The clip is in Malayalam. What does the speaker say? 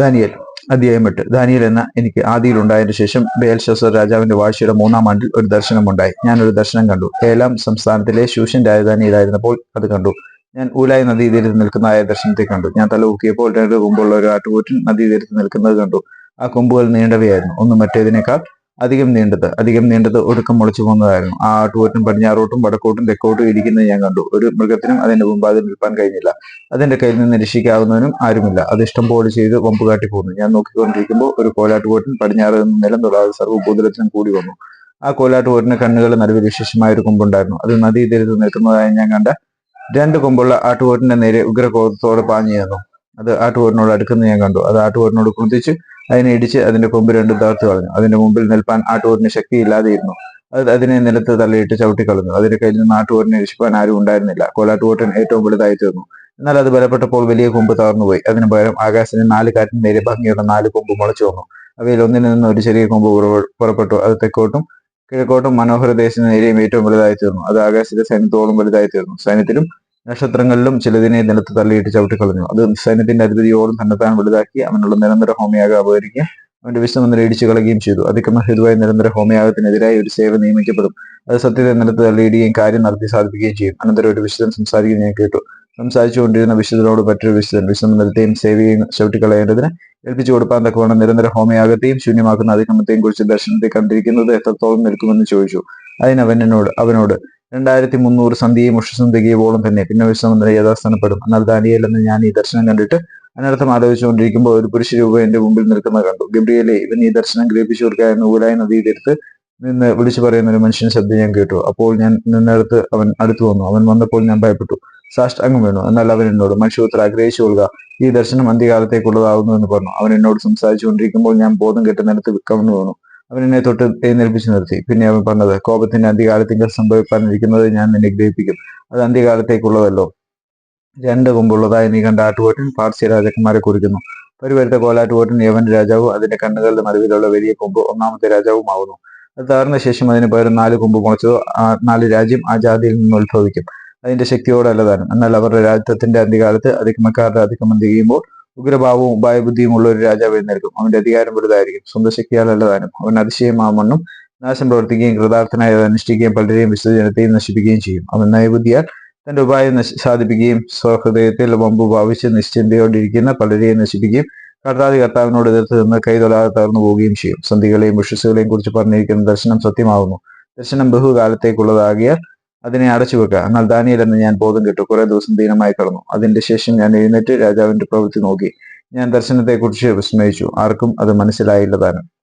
ദാനിയൽ അധ്യായം എട്ട്. ദാനിയൽ എന്ന എനിക്ക് ആദിയിൽ ഉണ്ടായതിനു ശേഷം ബേൽഷസർ രാജാവിന്റെ വാഴ്ചയുടെ മൂന്നാം ആണ്ടിൽ ഒരു ദർശനമുണ്ടായി. ഞാൻ ഒരു ദർശനം കണ്ടു. ഏലാം സംസ്ഥാനത്തിലെ ശൂഷൻ രാജധാനിയിലായിരുന്നപ്പോൾ അത് കണ്ടു. ഞാൻ ഊലായി നദീതീരത്ത് നിൽക്കുന്നതായ ദർശനത്തെ കണ്ടു. ഞാൻ തല ഊക്കിയപ്പോൾ രണ്ട് കൊമ്പുള്ള ഒരു ആട്ടുകൂറ്റൻ നദീതീരത്ത് നിൽക്കുന്നത് കണ്ടു. ആ കൊമ്പുകൾ നീണ്ടവയായിരുന്നു. ഒന്ന് മറ്റേതിനേക്കാൾ അധികം നീണ്ടത് അധികം നീണ്ടത് ഒടുക്കം മുളച്ചു പോകുന്നതായിരുന്നു. ആ ആട്ടുകൂറ്റൻ പടിഞ്ഞാറോട്ടും വടക്കോട്ടും തെക്കോട്ടും ഇരിക്കുന്നത് ഞാൻ കണ്ടു. ഒരു മൃഗത്തിനും അതിന്റെ മുമ്പ് അത് നിൽപ്പാൻ കഴിഞ്ഞില്ല അതിന്റെ കയ്യിൽ നിന്ന് രക്ഷിക്കാവുന്നതിനും ആരുമില്ല. അത് ഇഷ്ടം പോലെ ചെയ്ത് വമ്പ് കാട്ടി പോന്നു ഞാൻ നോക്കിക്കൊണ്ടിരിക്കുമ്പോൾ ഒരു കോലാട്ടുകോട്ടൻ പടിഞ്ഞാറ് നിലം തൊടാതെ സർവഭൂതലത്തിനും കൂടി വന്നു. ആ കോലാട്ടുകോട്ടിന് കണ്ണുകൾ നടുവിൽ വിശേഷമായ ഒരു കൊമ്പുണ്ടായിരുന്നു. അത് നദീ തീരത്ത് നിൽക്കുന്നതായി ഞാൻ കണ്ട രണ്ട് കൊമ്പുള്ള ആട്ടുപോറ്റിന്റെ നേരെ ഉഗ്രകോപത്തോടെ പാഞ്ഞു ചെന്നു. അത് ആട്ടുകോട്ടിനോട് അടുക്കുന്ന ഞാൻ കണ്ടു. അത് ആട്ടുകോട്ടിനോട് കുതിച്ച് അതിനെ ഇടിച്ച് അതിന്റെ കൊമ്പ് രണ്ടും തകർത്തു കളഞ്ഞു. അതിന്റെ മുമ്പിൽ നിൽപ്പാൻ ശക്തി ശക്തിയില്ലാതെയിരുന്നു. അത് അതിനെ നിലത്ത് തള്ളിയിട്ട് ചവിട്ടിക്കളഞ്ഞു. അതിന്റെ കയ്യിൽ നിന്ന് ആട്ടുകോട്ടിനെ രക്ഷിപ്പാൻ ആരും ഉണ്ടായിരുന്നില്ല. കോലാട്ടുകൂട്ടൻ ഏറ്റവും വലുതായി തീർന്നു. എന്നാൽ അത് ബലപ്പെട്ടപ്പോൾ വലിയ കൊമ്പ് തകർന്നുപോയി. അതിന് പകരം ആകാശത്തിന് നാല് കാറ്റിന് നേരെ ഭംഗിയുള്ള നാല് കൊമ്പ് മുളച്ചു വന്നു. അവയിൽ ഒന്നിൽ നിന്ന് ഒരു ചെറിയ കൊമ്പ് പുറപ്പെട്ടു. അത് തെക്കോട്ടും കിഴക്കോട്ടും മനോഹര ദേശത്തിന് നേരെയും ഏറ്റവും വലുതായി തീർന്നു. അത് ആകാശത്തിന്റെ സൈന്യത്തോളം വലുതായി തീർന്നു. സൈന്യത്തിലും നക്ഷത്രങ്ങളിലും ചിലതിനെ നിലത്ത് തള്ളിയിട്ട് ചവിട്ടിക്കളഞ്ഞു. അത് സൈന്യത്തിന്റെ അധിപതിയോടും തന്നെത്താൻ വലുതാക്കി അവനുള്ള നിരന്തര ഹോമയാഗം അപകരിക്കുകയും അവന്റെ വിശ്വമന്ത്രി ഇടിച്ചു കളയുകയും ചെയ്തു. അതിക്രമഹേതുവായ നിരന്തര ഹോമയാഗത്തിനെതിരായി ഒരു സേവ നിയമിക്കപ്പെടും. അത് സത്യത്തെ നിലത്ത് തള്ളിയിടുകയും കാര്യം നടത്തി സാധിപ്പിക്കുകയും ചെയ്യും. അനന്തരം ഒരു വിശുദ്ധൻ സംസാരിക്കുന്നത് ഞാൻ കേട്ടു. സംസാരിച്ചുകൊണ്ടിരുന്ന വിശുദ്ധനോട് മറ്റൊരു വിശുദ്ധൻ വിശ്വമന്ത്രത്തെയും സേവയെയും ചവിട്ടിക്കളയേണ്ടതിന് ഏൽപ്പിച്ചു കൊടുപ്പാൻ തക്കവണ്ണം നിരന്തര ഹോമയാഗത്തെയും ശൂന്യമാക്കുന്ന അതിക്രമത്തെയും കുറിച്ച് ദർശനത്തെ കണ്ടിരിക്കുന്നത് എത്രത്തോളം നിൽക്കുമെന്ന് ചോദിച്ചു. അതിനവനോട് എന്നോട് അവനോട് രണ്ടായിരത്തി മുന്നൂറ് സന്ധ്യയും ഉഷസും തികയുവോളം തന്നെ. പിന്നെ വിശ്വമന്ത്രി യഥാസ്ഥാനപ്പെടും. എന്നാൽ ദാനിയേൽ ഞാൻ ഈ ദർശനം കണ്ടിട്ട് അനർത്ഥം ആലോചിച്ചുകൊണ്ടിരിക്കുമ്പോൾ ഒരു പുരുഷ രൂപം എന്റെ മുമ്പിൽ നിൽക്കുന്നത് കണ്ടു. ഗബ്രിയലെ ഇവൻ ഈ ദർശനം ഗ്രഹിപ്പിച്ചു കൊടുക്കുക എന്ന് ഊലായി നദീതീരത്ത് നിന്ന് വിളിച്ചു പറയുന്ന ഒരു മനുഷ്യൻ ശബ്ദം ഞാൻ കേട്ടു. അപ്പോൾ ഞാൻ നിന്നടുത്ത് അവൻ അടുത്തു വന്നു. അവൻ വന്നപ്പോൾ ഞാൻ ഭയപ്പെട്ടു. സാഷ്ടാംഗം വേണു. എന്നാൽ അവൻ എന്നോട് മനുഷ്യപുത്ര ആഗ്രഹിച്ചു കൊള്ളുക ഈ ദർശനം അന്ത്യകാലത്തേക്കുള്ളതാകുന്നു എന്ന് പറഞ്ഞു. അവൻ എന്നോട് സംസാരിച്ചുകൊണ്ടിരിക്കുമ്പോൾ ഞാൻ ബോധം കെട്ടുന്നിടത്ത് കവന്നു വീണു അവൻ എന്നെ തൊട്ട് എഴുന്നേൽപ്പിച്ചു നിർത്തി. പിന്നെ അവൻ പറഞ്ഞത് കോപത്തിന്റെ അന്ത്യകാലത്തേക്ക് സംഭവിക്കാനിരിക്കുന്നത് ഞാൻ നിന്നെ ഗ്രഹിപ്പിക്കും. അത് അന്ത്യകാലത്തേക്കുള്ളതല്ലോ. രണ്ട് കൊമ്പുള്ളതായി നീ കണ്ട ആട്ടുകോട്ടൻ പാർശ്യ രാജാക്കന്മാരെ കുറിക്കുന്നു. പരിവരുത്ത കോലാട്ടുകോട്ടൻ യവൻ രാജാവും അതിന്റെ കണ്ണുകളുടെ മറവിലുള്ള വലിയ കൊമ്പ് ഒന്നാമത്തെ രാജാവുമാവുന്നു. അത് താർന്ന ശേഷം അതിന് പകരം നാല് കൊമ്പ് മുളച്ചതോ നാല് രാജ്യം ആ ജാതിയിൽ നിന്ന് ഉത്ഭവിക്കും. അതിന്റെ ശക്തിയോടല്ല താനും. എന്നാൽ അവരുടെ രാജ്യത്തിന്റെ അന്ത്യകാലത്ത് അതിക്രമക്കാരുടെ അതിക്രമം തികയുമ്പോൾ ഉഗ്രഭാവവും ഉപായബുദ്ധിയും ഉള്ള ഒരു രാജാവ് എഴുന്നേൽക്കും അവന്റെ അധികാരം വലുതായിരിക്കും. സ്വന്തം ശക്തിയാലല്ലതാനും അവൻ അതിശയമാമണ്ണും നാശം പ്രവർത്തിക്കുകയും കൃതാർത്ഥനായി അത് അനുഷ്ഠിക്കുകയും പലരെയും വിശ്വജനത്തെയും നശിപ്പിക്കുകയും ചെയ്യും. അവൻ നയബുദ്ധിയാൽ തന്റെ ഉപായം സാധിപ്പിക്കുകയും സ്വഹൃദയത്തിൽ വമ്പ് ഭാവിച്ച് നിശ്ചിന്തയോടിരിക്കുന്ന പലരെയും നശിപ്പിക്കുകയും കർത്താതി കർത്താവിനോട് എതിർത്ത് നിന്ന് കൈതൊലാതെ തകർന്നു പോവുകയും ചെയ്യും. സന്ധികളെയും വിശ്വസുകളെയും കുറിച്ച് പറഞ്ഞിരിക്കുന്ന ദർശനം സത്യമാകുന്നു ദർശനം ബഹുകാലത്തേക്കുള്ളതാകിയാൽ അതിനെ അടച്ചു വെക്കുക. എന്നാൽ ദാനിയൽ എന്ന് ഞാൻ ബോധം കെട്ടു. കുറെ ദിവസം ദീനമായി കടന്നു. അതിന്റെ ശേഷം ഞാൻ എഴുന്നേറ്റ് രാജാവിന്റെ പ്രവൃത്തി നോക്കി. ഞാൻ ദർശനത്തെക്കുറിച്ച് വിസ്മയിച്ചു. ആർക്കും അത് മനസ്സിലായില്ല താനും.